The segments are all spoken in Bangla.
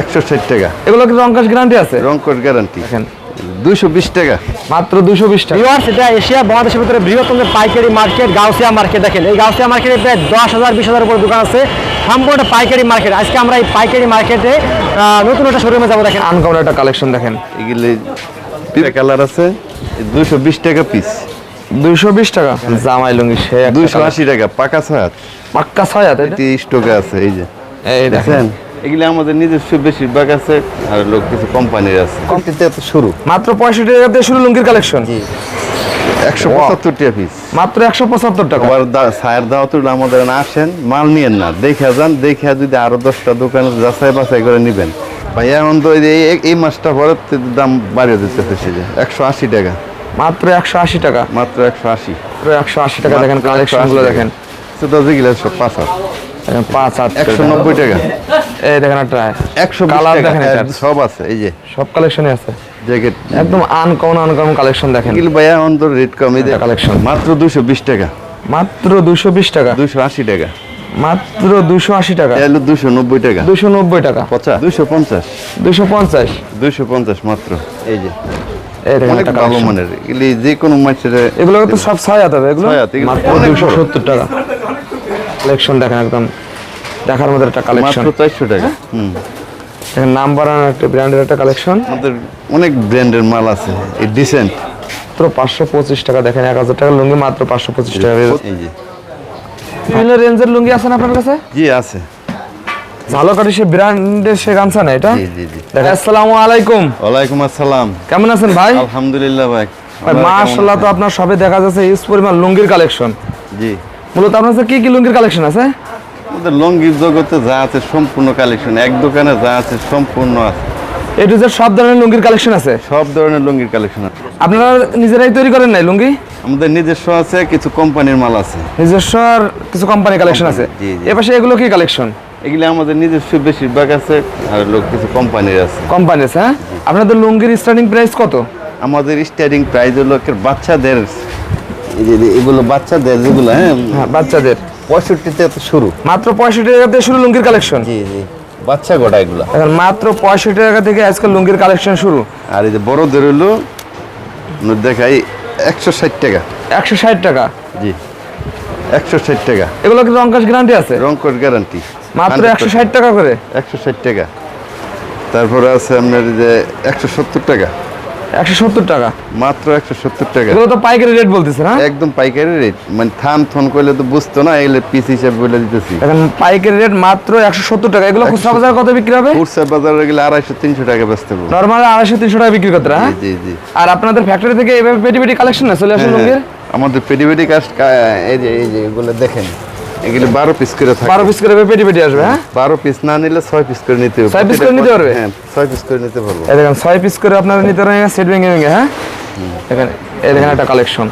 একশো ষাট টাকা। এগুলো কি রংকাশ গ্যারান্টি আছে? রংকট গ্যারান্টি দুইশো বিশ টাকা। মাত্র দুশো বিশ টাকা। এটা এশিয়া বাংলাদেশের ভিতরে বৃহত্তম পাইকারি মার্কেট গাউসিয়া মার্কেট দেখেন। এই গাউসিয়া মার্কেটে প্রায় দশ হাজার বিশ হাজার উপরে দোকান আছে। সম্পূর্ণ পাইকারি মার্কেট। আজকে আমরা এই পাইকারি মার্কেটে নতুন একটা শোরুমে যাব দেখেন। আনকমন একটা কালেকশন দেখেন। এগুলি কালার আছে। দুইশো বিশ টাকা পিস দুইশো বিশ টাকা? জামাই লুঙ্গি সে দুইশো আশি টাকা পাকা ছাত পাক্কা ছয় হাত স্টকে আছে এই যে। এই দেখেন? এগুলি আমাদের নিজস্ব বেশিরভাগ আছে আর লোক কিছু কোম্পানির আছে। কোম্পানিতে শুরু। মাত্র পঁয়ষট্টি টাকা দিয়ে শুরু লুঙ্গির কালেকশন একশো পঁচাত্তর টাকা পিস মাত্র একশো পঁচাত্তর টাকা? আবার সায়ের দাওয়াত হলে আমাদের না আসেন মাল নিয়েন না। দেখে যান দেখে যদি আরও দশটা দোকানে যাচাই বাছাই করে নিবেন। ভাই এখন তো এই পরে দাম বাড়িয়ে দিতেছে সে যে একশো আশি টাকা। মাত্র একশো আশি টাকা? মাত্র একশো আশি। একশো আশি টাকা দেখেন দেখেন। সেটা যেগুলো সব পাঁচ হাত। পাঁচ হাত। একশো নব্বই টাকা। এই দেখেন একটা একশো Colour টাকা দেখেন হ্যাঁ, সব আছে এই যে। সব কালেকশনই আছে। জ্যাকেট একদম আনকমন আনকমন কালেকশন দেখেন। এগুলো ভাইয়া তো রেট কম এই এটা মাত্র দুশো বিশ টাকা। মাত্র দুশো বিশ টাকা। দুশো আশি টাকা। মাত্র দুশো আশি টাকা। এলো দুশো নব্বই টাকা। দুশো নব্বই টাকা। পচা? দুশো পঞ্চাশ। দুশো পঞ্চাশ। দুশো পঞ্চাশ মাত্র এই যে। অনেক ভালো মানের। এগুলি যে কোনো এগুলো তো সব ছয় হাত হবে এগুলো মাত্র টাকা। কালেকশন দেখেন একদম। দেখার মধ্যে একটা কালেকশন মাত্র চারশো টাকা। হুম। দেখেন নাম্বার একটা ব্র্যান্ডের একটা কালেকশন আমাদের অনেক ব্র্যান্ডের মাল আছে এই ডিসেন্ট মাত্র পাঁচশো পঁচিশ টাকা দেখেন এক হাজার টাকার লুঙ্গি মাত্র পাঁচশো পঁচিশ টাকা। এই যে। বিভিন্ন রেঞ্জের লুঙ্গি আছে না আপনার কাছে? জি আছে। ঝালকাঠি সে ব্র্যান্ডের সে গামছা না এটা? জি জি জি। আসসালামু আলাইকুম। ওয়ালাইকুম আসসালাম। কেমন আছেন ভাই? আলহামদুলিল্লাহ ভাই। ভাই মাশাআল্লাহ তো আপনার সবে দেখা যাচ্ছে ইউজ পরিমাণ লুঙ্গির কালেকশন জি। মূলত আপনার কাছে কি কি লুঙ্গির কালেকশন আছে? আমাদের লঙ্গির জগতে যা আছে সম্পূর্ণ কালেকশন এক দোকানে যা আছে সম্পূর্ণ আছে। এ টু জেড সব ধরনের লুঙ্গির কালেকশন আছে? সব ধরনের লুঙ্গির কালেকশন আছে। আপনারা নিজেরাই তৈরি করেন নাই লুঙ্গি? আমাদের নিজস্ব আছে কিছু কোম্পানির মাল আছে। নিজস্ব আর কিছু কোম্পানি কালেকশন আছে। জি, জি। এ পাশে এগুলো কি কালেকশন এগুলি আমাদের নিজস্ব বেশিরভাগ আছে আর লোক কিছু কোম্পানির আছে। কোম্পানি আছে হ্যাঁ? আপনাদের লুঙ্গির স্টার্টিং প্রাইস কত? আমাদের স্টার্টিং প্রাইস হলো বাচ্চাদের যে- যে এগুলো বাচ্চাদের যেগুলো হ্যাঁ? হ্যাঁ বাচ্চাদের। পঁয়ষট্টিতে তো শুরু। মাত্র পঁয়ষট্টি টাকা থেকে শুরু লুঙ্গির কালেকশন জি জি। বাচ্চা গোটা এগুলো। এখন মাত্র পঁয়ষট্টি টাকা থেকে আজকাল লুঙ্গির কালেকশন শুরু। আর এই যে বড়দের হলো দেখাই একশো ষাট টাকা। একশো ষাট টাকা? জি একশো ষাট টাকা। এগুলো কি রংকাশ গ্যারান্টি আছে? রংকট গ্যারান্টি মাত্র একশো ষাট টাকা করে? একশো ষাট টাকা। তারপরে আছে আপনার এই যে একশো সত্তর টাকা। একশো সত্তর টাকা। মাত্র একশো সত্তর টাকা। এগুলো তো পাইকারি রেট বলতেছে না? একদম পাইকারি রেট মানে থান থন করলে তো বুঝতো না এগুলো পিস হিসাবে বলে দিতেছি। এখন পাইকারি রেট মাত্র একশো সত্তর টাকা। এগুলো খুচরা বাজার কত বিক্রি হবে? খুচরা বাজারে গেলে আড়াইশো তিনশো টাকা বেচতে পারব নর্মাল টাকা বিক্রি করতে হ্যাঁ? জি জি আর আপনাদের ফ্যাক্টরি থেকে এভাবে পেটি পেটি কালেকশন না চলে হ্যাঁ, লুঙ্গির আমাদের এই যে এই যে এগুলো দেখেন। এগুলো বারো পিস করে থাকে। বারো পিস করে পেটি পেটি আসবে হ্যাঁ? বারো পিস না নিলে ছয় পিস করে নিতে হবে। piece করে নিতে পারবে? হ্যাঁ ছয় পিস করে নিতে পারব এই দেখেন ছয় পিস করে আপনারা নিতে পারেন সেট ভেঙে ভেঙে হ্যাঁ? দেখেন এই দেখেন একটা কালেকশন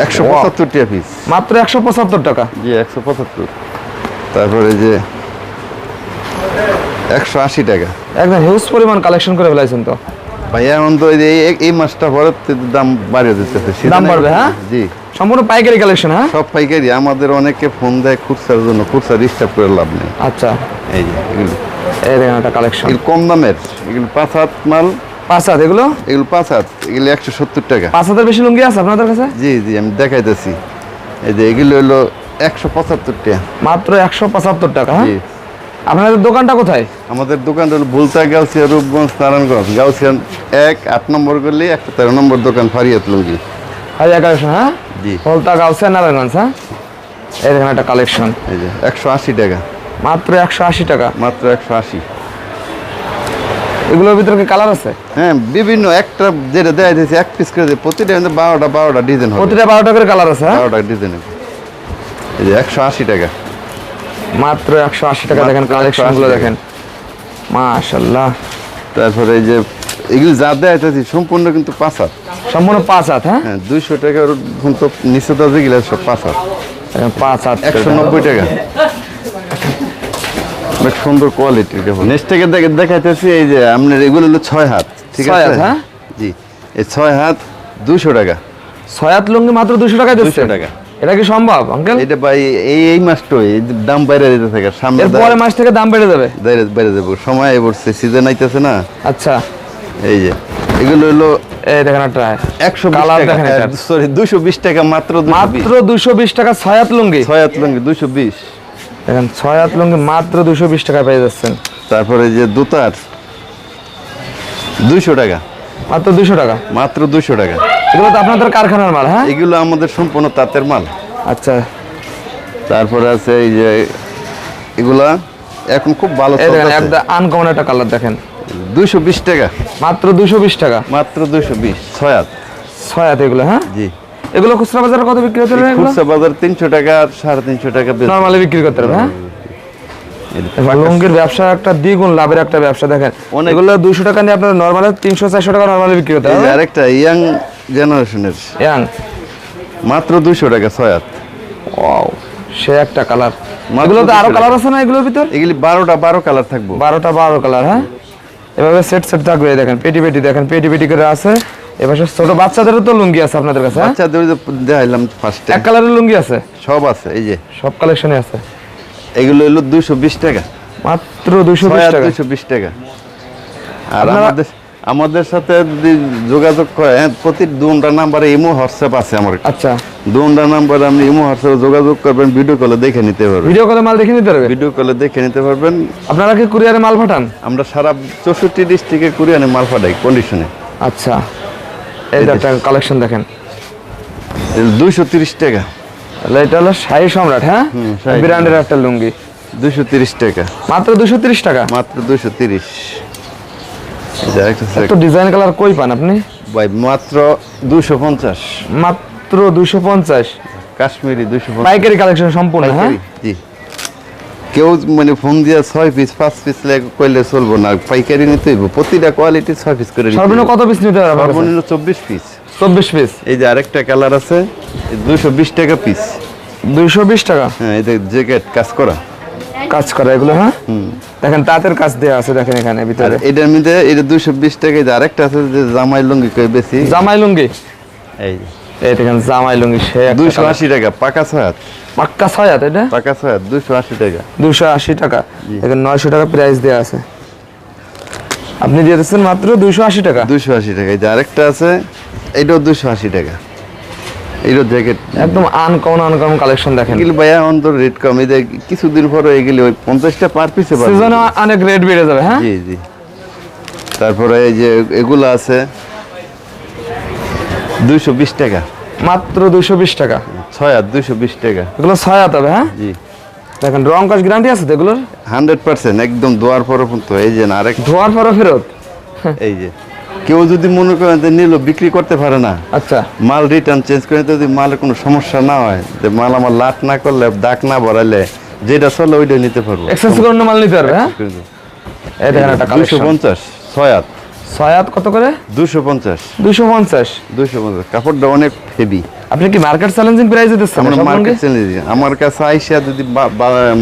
একশো পঁচাত্তর টাকা পিস মাত্র একশো পঁচাত্তর টাকা। জি একশো পঁচাত্তর। তারপরে যে একশো আশি টাকা। একদম হিউজ পরিমাণ কালেকশন করে ফেলাইছেন তো। ভাই এখন তো এই এই- মাসটা পরে দাম বাড়িয়ে দিতেছে। দাম বাড়বে, হ্যাঁ? জি। সম্পূর্ণ পাইকারি কালেকশন হ্যাঁ? সব পাইকারি আমাদের অনেকে ফোন দেয় খুচরার জন্য খুচরা ডিস্টার্ব করে লাভ নেই। আচ্ছা। এই যে এগুলো। এই দেখেন একটা কালেকশন এগুলো কম দামের এগুলো পাঁচ হাত মাল। পাঁচ হাত এগুলো? এগুলো পাঁচ হাত এগুলো একশো সত্তর টাকা। পাঁচ হাতের বেশি লুঙ্গি আছে আপনাদের কাছে? জি জি আমি দেখাইতেছি। এই যে এগুলো হলো একশো পঁচাত্তর টাকা। মাত্র একশো পঁচাত্তর টাকা হ্যাঁ? জি। আপনাদের দোকানটা কোথায়? আমাদের দোকানটা হলো বুলতা গাউসিয়া রূপগঞ্জ নারায়ণগঞ্জ। গাউসিয়ান এক আট নম্বর গলি একশো তেরো নম্বর দোকান ফারিয়াত লুঙ্গি। হাজার কালেকশন হ্যাঁ? জি। হলতা গাউসিয়া নারায়ণগঞ্জ হ্যাঁ? এই দেখেন একটা কালেকশন এই যে একশো আশি টাকা। মাত্র একশো আশি টাকা। মাত্র একশো আশি। এগুলোর ভিতরে কি কালার আছে? হ্যাঁ বিভিন্ন একটা যেটা দেয় দিয়েছে এক পিস করে প্রতিটা কিন্তু বারোটা বারোটা ডিজাইন হবে। প্রতিটা বারোটা করে কালার আছে হ্যাঁ? বারোটা ডিজাইন এই যে একশো আশি টাকা। মাত্র একশো আশি টাকা দেখেন 180 কালেকশন টাকা। দেখেন। মাশাল্লাহ তারপরে এই যে এগুলো যা দেয় দিয়েছি সম্পূর্ণ কিন্তু পাঁচ হাত। সম্পূর্ণ পাঁচ হাত হ্যাঁ? হ্যাঁ দুইশো টাকার কিন্তু নিচে তো যেগুলো সব পাঁচ হাত। পাঁচ হাত একশো নব্বই টাকা। অনেক সুন্দর কোয়ালিটির কেবল নেক্সট থেকে দেখে দেখাইতেছি এই যে আপনার এগুলো হলো ছয় হাত ঠিক আছে? হ্যাঁ? জি এই ছয় হাত দুশো টাকা। ছয় হাত লুঙ্গি মাত্র দুশো টাকায় দুশো টাকা। এটা কি সম্ভব আঙ্কেল এটা ভাই এই এই মাসটা এই দাম বাইরে যেতে থাকে। সামনে এর পরের মাস থেকে দাম বেড়ে যাবে? বাইরে বাইরে যাব। সময় পড়ছে সিজন আইতেছে না। আচ্ছা। এই যে এগুলো হলো এই দেখেন একটা একশো Colour দেখেন সরি দুশো বিশ টাকা মাত্র মাত্র দুশো বিশ টাকা ছয় হাত লুঙ্গি লঙ্গি দুশো বিশ। দেখেন ছয় হাত লুঙ্গি মাত্র দুশো বিশ টাকা পেয়ে যাচ্ছেন। তারপরে যে দুতার দুইশো টাকা। মাত্র দুশো টাকা। মাত্র দুশো টাকা। এগুলো তো আপনাদের কারখানার মাল হ্যাঁ? এগুলো আমাদের সম্পূর্ণ তাঁতের মাল। আচ্ছা। তারপরে আছে এই যে এগুলা এখন খুব ভালো আনকমন একটা কালার দেখেন। দুইশো বিশ টাকা। মাত্র দুশো বিশ টাকা? মাত্র দুইশো বিশ। ছয় হাত। ছয় হাত এগুলো হ্যাঁ? জি। এগুলো খুচরা বাজারে কত বিক্রি হতে পারে খুচরা বাজার তিনশো টাকা আর সাড়ে তিনশো টাকা। নর্মালি বিক্রি করতে পারবে হ্যাঁ? লুঙ্গির ব্যবসা একটা দ্বিগুণ লাভের একটা ব্যবসা দেখেন। এগুলো দুশো টাকা নিয়ে আপনার নর্মালি তিনশো চারশো টাকা নর্মালি বিক্রি করতে হবে আরেকটা ইয়াং জেনারেশনের। ইয়াং। মাত্র দুশো টাকা ছয় হাত। ওয়াও সে একটা কালার। এগুলো তো আরও কালার আছে না এগুলোর ভিতর? এগুলি বারোটা বারো কালার থাকব। বারোটা বারো কালার হ্যাঁ? এভাবে সেট সেট থাকবে দেখেন পেটি পেটি দেখেন পেটি পেটি করে আছে। এবার ছোট বাচ্চাদেরও তো লুঙ্গি আছে আপনাদের কাছে হ্যাঁ? বাচ্চাদের দেখাইলাম ফার্স্ট এক কালারের লুঙ্গি আছে? সব আছে এই যে। সব কালেকশনে আছে। এগুলো হলো দুশো বিশ টাকা। মাত্র দুশো বিশ টাকা দুশো বিশ টাকা। আর আমাদের আমাদের সাথে যদি যোগাযোগ করে হ্যাঁ, প্রতি দুটা নাম্বারে ইমো হোয়াটসঅ্যাপ আছে আমার আচ্ছা। দুটা নাম্বারে আপনি ইমো হোয়াটসঅ্যাপে যোগাযোগ করবেন ভিডিও কলে দেখে নিতে পারবেন। ভিডিও কলে মাল দেখে নিতে পারবেন? ভিডিও কলে দেখে নিতে পারবেন। আপনারা কি কুরিয়ারে মাল পাঠান? আমরা সারা চৌষট্টি ডিস্ট্রিক্টে কুরিয়ানে মাল পাঠাই কন্ডিশনে আচ্ছা। এই একটা কালেকশন দেখেন। দুইশো তিরিশ টাকা। তাহলে এটা হলো শাহী সম্রাট হ্যাঁ? ব্র্যান্ডের একটা লুঙ্গি। দুইশো তিরিশ টাকা। মাত্র দুশো তিরিশ টাকা? মাত্র দুইশো তিরিশ। তো ডিজাইন কালার কই পান আপনি? ভাই মাত্র দুশো পঞ্চাশ। মাত্র দুশো পঞ্চাশ? কাশ্মীরি দুশো পাইকারি কালেকশন সম্পূর্ণ হ্যাঁ? জি। কেউ মানে ফোন দিয়ে ছয় পিস পাঁচ পিস কইলে চলবো না। পাইকারি নিতে হইব। প্রতিটা কোয়ালিটি ছয় পিস করে সর্বনিম্ন কত পিস নিতে হবে সর্বনিম্ন চব্বিশ পিস চব্বিশ পিস এই যে আরেকটা কালার আছে দুশো বিশ টাকা পিস দুইশো বিশ টাকা? হ্যাঁ এই জ্যাকেট কাজ করা। কাজ করা এগুলো হ্যাঁ? দেখেন তাঁতের কাজ দেওয়া আছে দেখেন এখানে ভিতরে। এটার মধ্যে এটা দুশো বিশ টাকা যে আরেকটা আছে যে জামাই লুঙ্গি কই বেশি? জামাই লুঙ্গি? এই এই দেখেন জামাই লুঙ্গি সে একটা দুশো আশি টাকা পাকা ছয় হাত পাক্কা ছয় হাত এটা? পাকা ছয় হাত দুশো আশি টাকা। দুশো আশি টাকা। দেখেন নয়শো টাকা প্রাইস দেওয়া আছে। আপনি দিয়ে দিচ্ছেন মাত্র দুশো আশি টাকা? দুশো আশি টাকা এই যে আরেকটা আছে এইটাও দুশো আশি টাকা। এইটাও জ্যাকেট একদম আনকমন আনকমন কালেকশন দেখেন। এগুলি ভাইয়া অন্তর রেট কম। এই কিছুদিন পরে এগুলি ওই পঞ্চাশটা পার পিসে সিজনে অনেক রেট বেড়ে যাবে হ্যাঁ? জি জি। তারপরে এই যে এগুলো আছে দুইশো বিশ টাকা। মাত্র দুশো বিশ টাকা। ছয় হাত দুইশো বিশ টাকা। এগুলো ছয় হাত হবে হ্যাঁ? জি। দেখেন রং কাজ গ্যারান্টি আছে তো এগুলোর? হান্ড্রেড পার্সেন্ট একদম দোয়ার পরে পর্যন্ত। এই যে না আরেক ধোয়ার পরও ফেরত? এই যে। কেউ যদি মনে করেন যে নিল বিক্রি করতে পারে না আচ্ছা। মাল রিটার্ন চেঞ্জ করে যদি মালের কোনো সমস্যা না হয় যে মাল আমার লাট না করলে দাগ না ভরাইলে যেটা চলে ওইটা নিতে পারব। এক্সেস করে মাল নিতে পারবে হ্যাঁ? এই দেখেন একটা দুশো কালেকশন পঞ্চাশ ছয় হাত। ছয় হাত কত করে? দুশো পঞ্চাশ। দুশো পঞ্চাশ। দুশো পঞ্চাশ। কাপড়টা অনেক হেভি আপনি কি মার্কেট চ্যালেঞ্জিং প্রাইসে দিচ্ছেন? আমরা মার্কেট? চ্যালেঞ্জ আমার কাছে আইসা যদি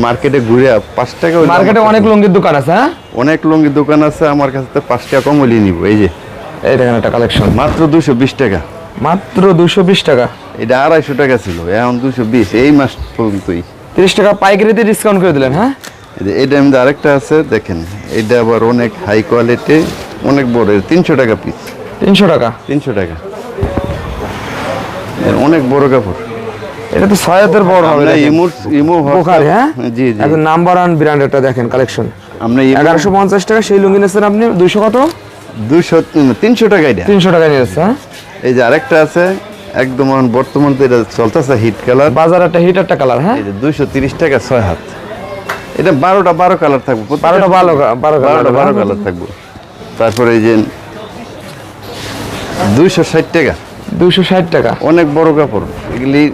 মার্কেটে ঘুরে পাঁচ টাকা মার্কেটে অনেক লুঙ্গির দোকান আছে হ্যাঁ? অনেক লুঙ্গি দোকান আছে আমার কাছে তো পাঁচ টাকা কম হইলে নিব। এই যে এই দেখেন একটা কালেকশন মাত্র দুশো বিশ টাকা। মাত্র দুশো বিশ টাকা। এটা আড়াইশো টাকা ছিল এখন দুশো বিশ এই মাস পর্যন্তই। তিরিশ টাকা পাইকারিতে ডিসকাউন্ট করে দিলেন হ্যাঁ? এটা মধ্যে আরেকটা আছে দেখেন এটা আবার অনেক হাই কোয়ালিটি অনেক বড় তিনশো টাকা পিস তিনশো টাকা? তিনশো টাকা। অনেক বড় কাপড়। এটা তো হাতের বড় হবে। ইমো ইমো বোখারি হ্যাঁ? জি জি। নাম্বার ওয়ান ব্র্যান্ডেরটা দেখেন কালেকশন আমরা এগারোশো পঞ্চাশ টাকা সেই লুঙ্গি নিচ্ছেন আপনি দুইশো কত? দুশো তিনশো টাকা এটা। তিনশো টাকা নিয়ে যাচ্ছে হ্যাঁ? এই যে আরেকটা আছে একদম বর্তমান তো এটা চলতেছে হিট কালার বাজার একটা হিট একটা কালার হ্যাঁ? এই যে দুইশো তিরিশ টাকা ছয় হাত। এটা বারোটা বারো কালার থাকবে প্রত্যেকটা- বারোটা বারো কা- বারো কালার বারোটা বারো হ্যাঁ? কালার থাকবে। তারপরে এই যে দুইশো ষাট টাকা। দুইশো ষাট টাকা। অনেক বড় কাপড় এগুলি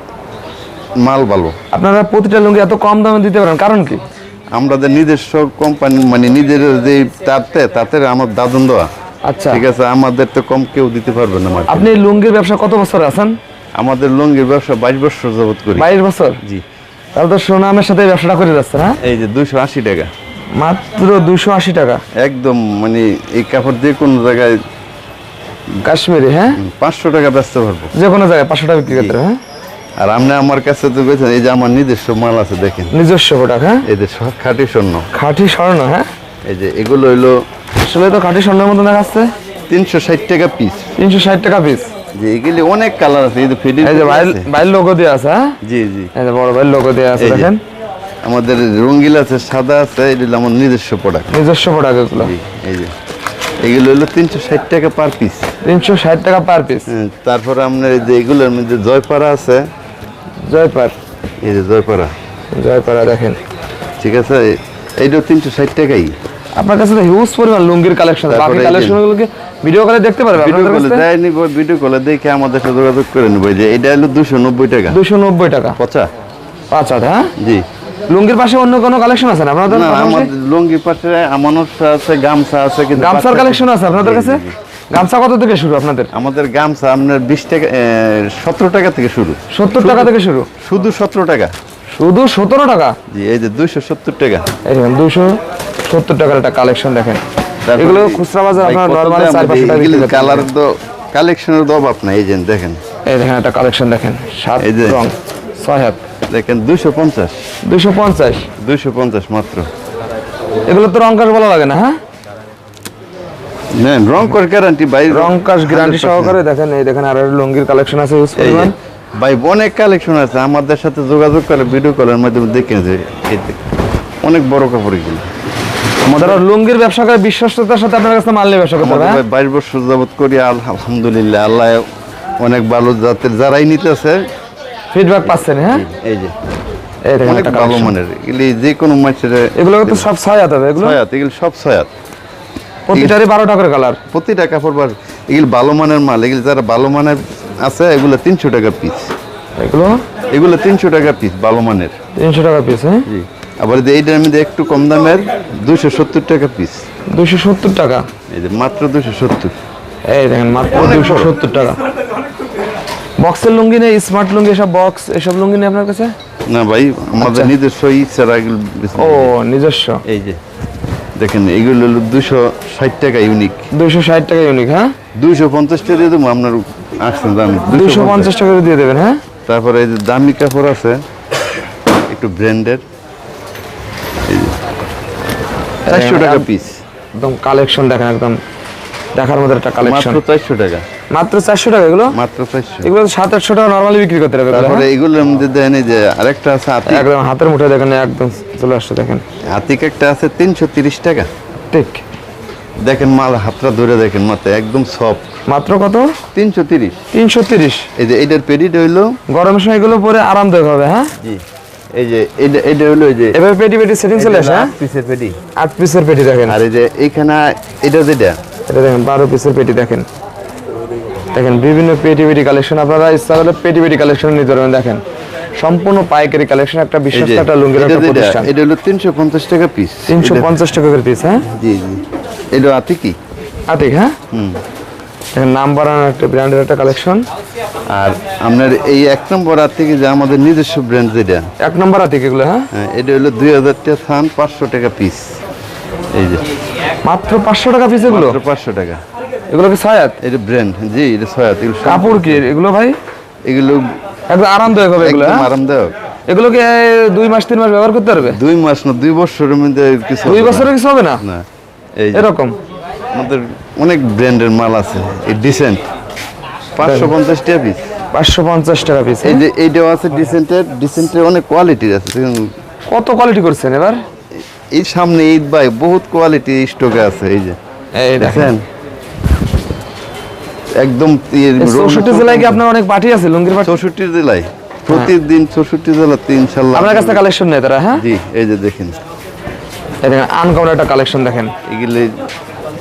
মাল ভালো। আপনারা প্রতিটা লুঙ্গি এত কম দামে দিতে পারেন কারণ কি? আমাদের নিজস্ব কোম্পানি মানে নিজের যে তাতে তাতে আমার দাদন দেওয়া। আচ্ছা। ঠিক আছে আমাদের তো কম কেউ দিতে পারবে না। আপনি লুঙ্গির ব্যবসা কত বছর আছেন? আমাদের লুঙ্গির ব্যবসা বাইশ বছর যাবত করি। বাইশ বছর? জি। তাহলে তো সুনামের সাথে ব্যবসাটা করে যাচ্ছেন হ্যাঁ? এই যে দুশো আশি টাকা। মাত্র দুশো আশি টাকা? একদম মানে এই কাপড় যে কোনো জায়গায় কাশ্মীরে হ্যাঁ? পাঁচশো টাকা বেচতে পারব। যে কোনো জায়গায় পাঁচশো টাকা বিক্রি করতে হ্যাঁ? আর আপনি আমার কাছে তো গেছেন এই যে আমার নিজস্ব মাল আছে দেখেন। নিজস্ব প্রোডাক্ট হ্যাঁ? এই যে সব খাঁটি স্বর্ণ। খাঁটি স্বর্ণ হ্যাঁ? এই যে এগুলো হইল আসলে তো খাঁটি স্বর্ণের মতো দেখাচ্ছে। তিনশো ষাট টাকা পিস তিনশো ষাট টাকা পিস যে এগুলি অনেক কালার আছে এই যে ফিডি এই যে বাইরের লোগো দিয়ে আছে হ্যাঁ? জি জি। এই যে বড় ভাইয়ের লোগো দিয়ে আছে দেখেন। আমাদের রঙ্গিল আছে সাদা আছে এটা হলো আমার নিজস্ব প্রোডাক্ট নিজস্ব প্রোডাক্ট এগুলো। এই যে। এগুলো হলো তিনশো ষাট টাকা পার পিস তিনশো ষাট টাকা পার পিস তারপরে আপনার এই যে এগুলোর মধ্যে জয়পাড়া আছে। জয়পার এই যে জয়পাড়া। জয়পাড়া দেখেন। ঠিক আছে? এইটাও তিনশো ষাট টাকাই। আপনার কাছে তো হিউজ পরিমাণ লুঙ্গির কালেকশন তারপরে বাকি কালেকশনগুলোকে ভিডিও কলে দেখতে পারবে ভিডিও কলে দেয় নিব ভিডিও কলে দেখে আমাদের সাথে যোগাযোগ করে নেব। যে এটা হলো দুশো নব্বই টাকা। দুশো নব্বই টাকা। পচা? পাঁচ হাজার হ্যাঁ? জি। লুঙ্গির পাশে অন্য কোনো কালেকশন আছে না আপনাদের না আমাদের লুঙ্গি পাশে আমানত আছে গামছা আছে কিন্তু গামছার কালেকশন আছে আপনাদের কাছে। গামছা কত থেকে শুরু আপনাদের? আমাদের গামছা আপনার বিশ টাকা সতেরো টাকা থেকে শুরু। সত্তর টাকা থেকে শুরু? শুধু সতেরো টাকা। শুধু সতেরো টাকা? জি এই যে দুইশো সত্তর টাকা। এই দেখেন দুশো সত্তর টাকার একটা কালেকশন দেখেন। এগুলো খুচরা বাজার আপনার চার পাঁচশো টাকা কালার তো কালেকশনের তো অভাব নাই এই যে দেখেন। এই দেখেন একটা কালেকশন দেখেন সাত রং ছয় হাত। দেখেন দুইশো পঞ্চাশ। দুশো পঞ্চাশ? দুইশো পঞ্চাশ মাত্র। এগুলো তো রংকাশ বলা লাগে না হ্যাঁ? নেন রং করে গ্যারান্টি ভাই রংকাশ গ্যারান্টি সহকারে দেখেন এই দেখেন আর লুঙ্গির কালেকশন আছে ইউজ পরিমাণ ভাই অনেক কালেকশন আছে আমাদের সাথে যোগাযোগ করে ভিডিও কলের মাধ্যমে দেখে যে অনেক বড় কাপড় এগুলো। যারা লুঙ্গির ব্যবসা করে বিশ্বস্ততার সাথে আপনার কাছে মাল নিয়ে ব্যবসা করতে হ্যাঁ? বাইশ বছর যাবত করি আলহামদুলিল্লাহ আল্লাহ অনেক ভালো জাতের যারাই নিতেছে। ফিডব্যাক পাচ্ছেন হ্যাঁ? এই যে এই অনেক ভালো মানের। এগুলি যে কোনো মাছের এগুলো তো সব হবে এগুলো? ছয়াত এগুলি সব ছয়াত। প্রতিটারই বারোটা করে কালার প্রতিটা কাপড় বার এগুলি ভালো মানের মাল এগুলি যারা ভালো মানের আছে এগুলো তিনশো টাকা পিস এগুলো? এগুলো তিনশো টাকা পিস ভালো মানের। তিনশো টাকা পিস হ্যাঁ? জি। আবার এই এইটার মধ্যে একটু কম দামের দুশো সত্তর টাকা পিস দুশো সত্তর টাকা? এই যে মাত্র দুশো সত্তর। এই দেখেন মাত্র দুশো। সত্তর টাকা। বক্সের লুঙ্গি নেই স্মার্ট লুঙ্গি এসব বক্স এসব লুঙ্গি নেই আপনার কাছে? না ভাই আমাদের আচ্ছা। নিজস্ব ইচ্ছারা এগুলো ও নিজস্ব। এই যে দেখেন এগুলো হলো দুশো ষাট টাকা ইউনিক দুইশো ষাট টাকা ইউনিক হ্যাঁ? দুইশো পঞ্চাশ টাকা দিয়ে দেবো আপনার আসছেন দামি। দুইশো পঞ্চাশ। টাকা দিয়ে দেবেন হ্যাঁ? তারপরে এই যে দামি কাপড় আছে একটু ব্র্যান্ডের চারশো টাকা পিস একদম কালেকশন দেখেন একদম দেখার মধ্যে একটা কালেকশন মাত্র চারশো টাকা। মাত্র চারশো টাকা এগুলো? মাত্র চারশো। এগুলো তো সাত আটশো টাকা নর্মালি বিক্রি করতে হবে তারপরে হ্যাঁ? এগুলোর মধ্যে দেন এই যে আরেকটা আছে হাতি। একদম হাতের মুঠে দেখেন একদম চলে আসছে দেখেন। হাতিক একটা আছে তিনশো তিরিশ টাকা। ঠিক। দেখেন মাল হাতটা ধরে দেখেন মাথা একদম সফট মাত্র কত? তিনশো তিরিশ। তিনশো তিরিশ। এই যে এইটার পেডিট হইল গরমের সময় এগুলো পরে আরামদায়ক হবে হ্যাঁ? জি। এই যে এইটা এইটা এই যে এভাবে পেটি পেটি সেটিং চলে আসে হ্যাঁ? পিসের পেটি। আট পিসের পেটি দেখেন। আর এই যে এইখানে এটা যেটা? এটা দেখেন বারো পিসের পেটি দেখেন। দেখেন বিভিন্ন পেটি পেটি কালেকশন। আপনারা ইচ্ছা হলে পেটি পেটি কালেকশন নিতে পারবেন দেখেন। সম্পূর্ণ পাইকারি কালেকশন একটা যে একটা লুঙ্গির একটা প্রতিষ্ঠান। এটা হলো তিনশো পঞ্চাশ টাকা পিস তিনশো পঞ্চাশ টাকা করে পিস হ্যাঁ? জি জি। এটা আতিকি? আতিক হ্যাঁ? হুম। দেখেন নাম বাড়ানো একটা ব্র্যান্ডের একটা কালেকশন। আর আপনার এই এক নম্বর আতিকি যে আমাদের নিজস্ব ব্র্যান্ড যেটা। এক নম্বর আতিক এগুলো হ্যাঁ? হ্যাঁ, এটা হলো দুই হাজার টাকা থান পাঁচশো টাকা পিস এই যে। মাত্র পাঁচশো টাকা পিস এগুলো? পাঁচশো টাকা। এগুলো কি এটা ব্র্যান্ড জি এটা এগুলো কাপড় কি? এগুলো ভাই? এগুলো একদম আরামদায়ক হবে এগুলো হ্যাঁ? আরামদায়ক। এগুলো কি এ, দুই মাস তিন মাস ব্যবহার করতে পারবে? দুই মাস না দুই বছরের মধ্যে কিছু দুই হবে না। বছরের কিছু হবে না? না এই এরকম? আমাদের অনেক ব্র্যান্ডের মাল আছে এই ডিসেন্ট পাঁচশো পঞ্চাশ টাকা পিস পাঁচশো পঞ্চাশ টাকা পিস এই যে এইটাও আছে ডিসেন্টের ডিসেন্টের অনেক কোয়ালিটির আছে কত কোয়ালিটি করছেন এবার? এই সামনে ঈদ ভাই বহুত কোয়ালিটি স্টকে আছে এই যে। এই দেখেন। একদম চৌষট্টি জেলায় কি আপনার অনেক পার্টি আছে লুঙ্গির পার্টি চৌষট্টি জেলায়। প্রতিদিন চৌষট্টি জেলা ইনশাল্লাহ আপনার কাছে কালেকশন নেই তারা হ্যাঁ? জি এই যে দেখেন। এই দেখেন আনকমন একটা কালেকশন দেখেন। এগুলি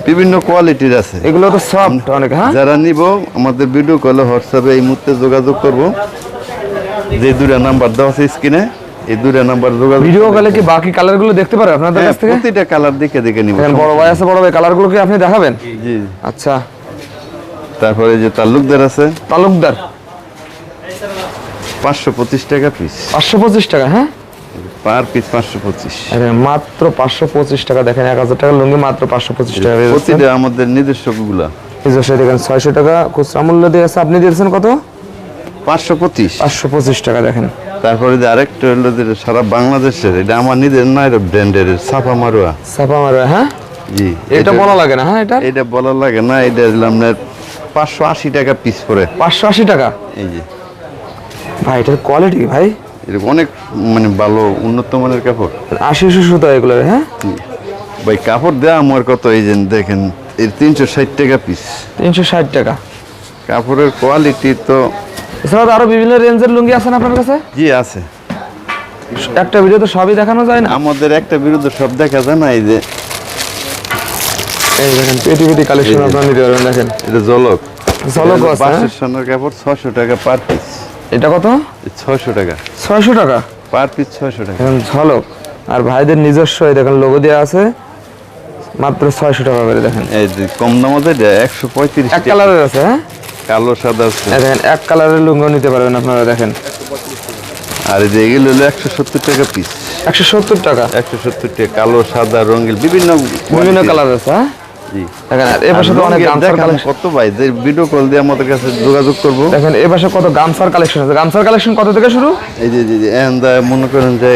বিভিন্ন কোয়ালিটির আছে। এগুলো তো সফট অনেক হ্যাঁ? যারা নিব আমাদের ভিডিও কলে হোয়াটসঅ্যাপে এই মুহূর্তে যোগাযোগ করব। যে দুটা নাম্বার দেওয়া আছে স্ক্রিনে এই দুটা নাম্বার যোগাযোগ ভিডিও কলে কি বাকি কালারগুলো দেখতে পারে আপনাদের হ্যাঁ, কাছ থেকে? প্রতিটা কালার দেখে দেখে নিব বড় ভাই আছে বড় ভাই কালারগুলো কি আপনি দেখাবেন? জি জি। আচ্ছা। তারপরে যে তালুকদার আছে। তালুকদার। পাঁচশো পঁচিশ টাকা পিস পাঁচশো পঁচিশ টাকা হ্যাঁ? পার পিস পাঁচশো পঁচিশ। মাত্র পাঁচশো পঁচিশ টাকা। দেখেন এক হাজার টাকা লুঙ্গি মাত্র পাঁচশো পঁচিশ টাকা। প্রতিটা আমাদের নিজস্বগুলা। নিজস্ব দেখেন ছয়শো টাকা খুচরা মূল্য দিয়ে আছে আপনি দিয়েছেন কত? পাঁচশো পঁচিশ। পাঁচশো পঁচিশ টাকা দেখেন। তারপরে যে আরেকটা হলো যে সারা বাংলাদেশের এটা আমার নিজের নয় এটা ব্র্যান্ডের ছাপা মারুয়া। ছাপা মারবে হ্যাঁ? জি এটা বলা লাগে না হ্যাঁ এটা? এটা বলা লাগে না এটা দিলাম আপনার পাঁচশো আশি টাকা পিস পরে পাঁচশো আশি টাকা? এই যে। ভাই এটার কোয়ালিটি ভাই? এরকম অনেক মানে ভালো উন্নত মানের কাপড়। আশি সুতো এগুলো হ্যাঁ? ভাই কাপড় দেওয়া আমার কত এই যে দেখেন এর তিনশো ষাট টাকা পিস তিনশো ষাট টাকা। কাপড়ের কোয়ালিটি তো এছাড়া আরও বিভিন্ন রেঞ্জের লুঙ্গি আছে না আপনার কাছে? জি আছে। একটা ভিডিও তো সবই দেখানো যায় না? আমাদের একটা বিরুদ্ধে সব দেখা যায় না এই যে এই দেখেন পেটি পেটি কালেকশন আপনারা নিতে পারবেন দেখেন। এটা জলক। জলক আছে, হ্যাঁ? বাসের সন্ন্যার কাপড় ছশো টাকা পার পিস এটা কত? ছশো টাকা। ছয়শো টাকা? পার পিস ছয়শো টাকা। এখন ঝলক। আর ভাইদের নিজস্ব এই দেখেন লোগো দেওয়া আছে। মাত্র ছয়শো টাকা করে দেখেন। এই যে কম দামতে একশো পঁয়ত্রিশ এক কালারের আছে হ্যাঁ? কালো সাদা আছে। দেখেন এক কালারের লুঙ্গো নিতে পারবেন আপনারা দেখেন। আর এই যে এগুলো হলো একশো সত্তর টাকা পিস একশো সত্তর টাকা? একশো সত্তর টাকা কালো সাদা রঙিন বিভিন্ন বিভিন্ন কালার আছে হ্যাঁ? জি। দেখেন এ পাশে তো অনেক গামছার কালেকশন কত ভাই যে ভিডিও কল দিয়ে আমাদের কাছে যোগাযোগ করব। দেখেন এ পাশে কত গামছার কালেকশন আছে। গামছার কালেকশন কত থেকে শুরু? এই যে যে- যে এখন মনে করেন যে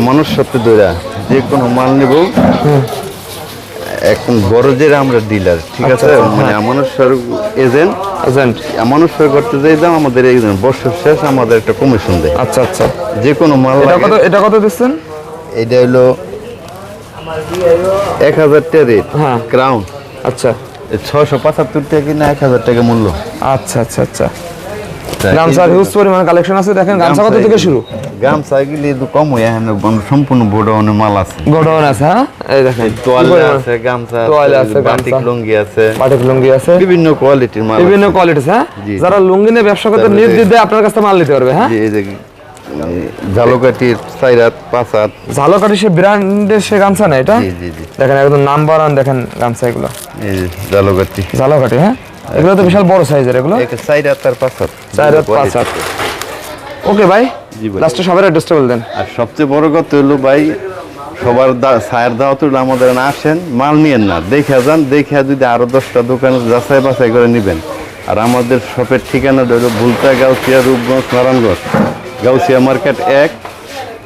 মানুষ সত্যি দৈরা যে কোনো মাল নেব। এখন বড় যে আমরা ডিলার ঠিক আচ্ছা, আছে? আচ্ছা, মানে মানুষের এজেন্ট এজেন্ট মানুষের করতে যাই দাম আমাদের এই বছর শেষ আমাদের একটা কমিশন দেয়। আচ্ছা আচ্ছা। যে কোনো মাল এটা কত এটা কত দিচ্ছেন? এটা হলো এক হাজার টাকা রেট হ্যাঁ। ক্রাউন আচ্ছা। ছশো পঁচাত্তর টাকা কিনা এক হাজার টাকা মূল্য। আচ্ছা আচ্ছা আচ্ছা। গামছার হিউজ পরিমাণ কালেকশন আছে। দেখেন গামছা কত থেকে শুরু? গামছা গেলে তো কম হয়ে এখন সম্পূর্ণ বোডাউনের মাল আছে। গোডাউন আছে হ্যাঁ? এই দেখেন তোয়ালে আছে গামছা তোয়ালে আছে আছে, বাটিক লুঙ্গি আছে। পাটেক লুঙ্গি আছে। বিভিন্ন কোয়ালিটির মাল বিভিন্ন কোয়ালিটি হ্যাঁ? যারা লুঙ্গি নিয়ে ব্যবসা করতে নির্দ্বিধায় আপনার কাছে মাল নিতে পারবে হ্যাঁ? সাইরাত পাঁচাত। ঝালকাঠি সে ব্র্যান্ডের সে গামছা না এটা? জি জি জি। দেখেন একদম নাম্বার ওয়ান দেখেন গামছা এগুলো। এই যে ঝালকাটি ঝালকাঠি হ্যাঁ? এগুলো তো বিশাল বড় সাইজের এগুলো। সাইরাত আর পাঁচাত। হাত ওকে ভাই। লাস্টে সবার অ্যাড্রেসটা বলতেন আর সবচেয়ে বড় কথা হলো ভাই সবার ছায়ের দাওয়াত হলো আমাদের না আসেন মাল নিয়েন না। দেখে যান দেখে যদি আরও দশটা দোকানে যাচাই বাছাই করে নেবেন। আর আমাদের শপের ঠিকানা হলো ভুলতা গাউসিয়া রূপগঞ্জ নারায়ণগঞ্জ। গাউসিয়া মার্কেট এক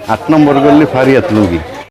আট নম্বর গল্লি ফারিয়াত লুঙ্গি